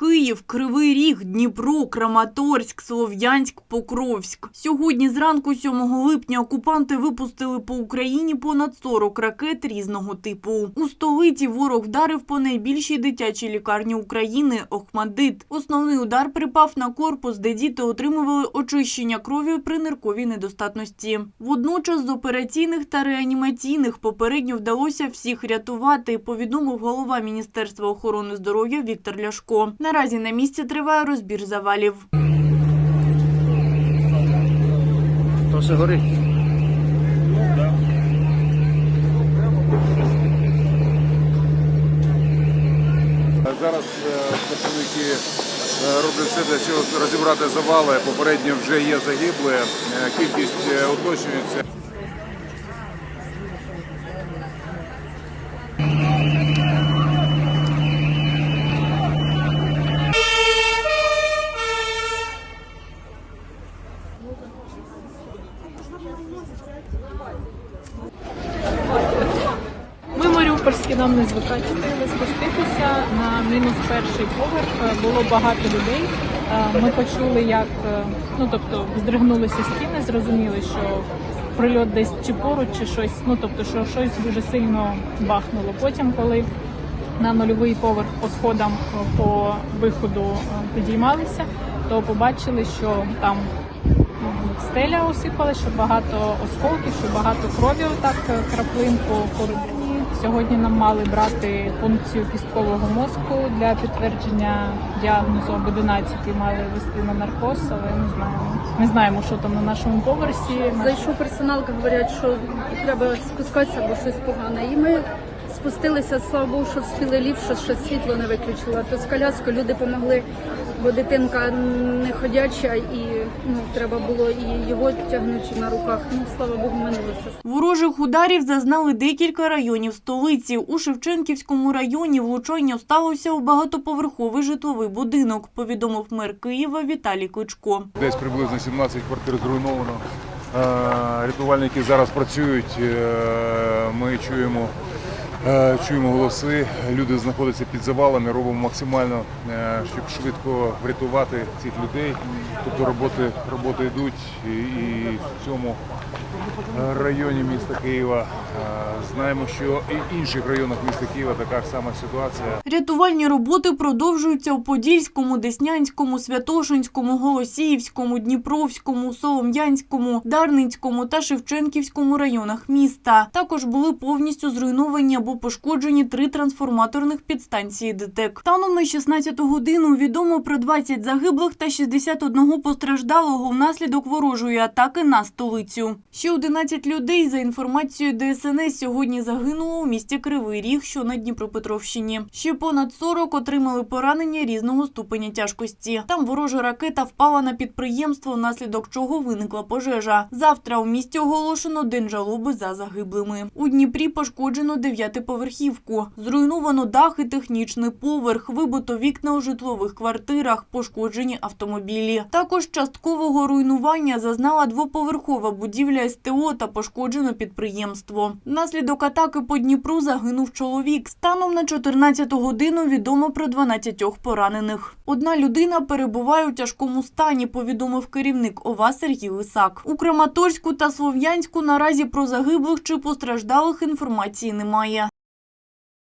Київ, Кривий Ріг, Дніпро, Краматорськ, Слов'янськ, Покровськ. Сьогодні зранку 7 липня окупанти випустили по Україні понад 40 ракет різного типу. У столиці ворог вдарив по найбільшій дитячій лікарні України Охмадит. Основний удар припав на корпус, де діти отримували очищення крові при нирковій недостатності. Водночас з операційних та реанімаційних попередньо вдалося всіх рятувати, повідомив голова Міністерства охорони здоров'я Віктор Ляшко. Наразі на місці триває розбір завалів. То все горить. Зараз е, працівники е, роблять все для щоб розібрати завали. Попередньо вже є загибли, е, кількість уточнюється. Ми маріупольські нам не. Встигли спуститися на мінус перший поверх. Е, Було багато людей. Е, Ми почули, як е, ну тобто здригнулися стіни, зрозуміли, що прильот десь чи поруч, чи щось. Ну тобто, що щось дуже сильно бахнуло. Потім, коли на нульовий поверх по сходам по виходу підіймалися, то побачили, що там стеля осипала, що багато осколків, що багато крові отак е, краплин по коридорі. Сьогодні нам мали брати пункцію кісткового мозку для підтвердження діагнозу об 11 мали вести на наркоз, але не знаємо. Не знаємо, що там на нашому поверсі. Зайшов персонал, говорять, що треба спускатися, бо щось погане. І ми спустилися, слава Богу, що вспіли ліфт, що ще світло не виключило. То з коляскою люди допомогли, бо дитинка не ходяча, і ну треба було і його тягнути на руках. Ну слава Богу, минулося. Ворожих ударів зазнали декілька районів столиці. У Шевченківському районі влучання сталося у багатоповерховий житловий будинок, повідомив мер Києва Віталій Кличко. Десь приблизно 17 квартир зруйновано. Е, Рятувальники зараз працюють. е, Ми чуємо, чуємо голоси. Люди знаходяться під завалами. Робимо максимально, е, щоб швидко врятувати цих людей. Тобто роботи, роботи йдуть і, і в цьому е, районі міста Києва. е, Знаємо, що і в інших районах міста Києва така ж сама ситуація. Рятувальні роботи продовжуються у Подільському, Деснянському, Святошинському, Голосіївському, Дніпровському, Солом'янському, Дарницькому та Шевченківському районах міста. Також були повністю зруйновані або пошкоджені три трансформаторних підстанції ДТЕК. Станом на 16 годину відомо про 20 загиблих та 61 постраждалого внаслідок ворожої атаки на столицю. Ще 11 людей, за інформацією ДСНС, сьогодні загинуло у місті Кривий Ріг, що на Дніпропетровщині. Ще понад 40 отримали поранення різного ступеня тяжкості. Там ворожа ракета впала на підприємство, внаслідок чого виникла пожежа. Завтра у місті оголошено день жалоби за загиблими. У Дніпрі пошкоджено дев'ятиповерхівку. Зруйновано дах і технічний поверх, вибито вікна у житлових квартирах, пошкоджені автомобілі. Також часткового руйнування зазнала двоповерхова будівля СТО та пошкоджено підприємство. Внаслідок атаки по Дніпру загинув чоловік. Станом на 14 годину відомо про 12 поранених. Одна людина перебуває у тяжкому стані, повідомив керівник ОВА Сергій Лисак. У Краматорську та Слов'янську наразі про загиблих чи постраждалих інформації немає.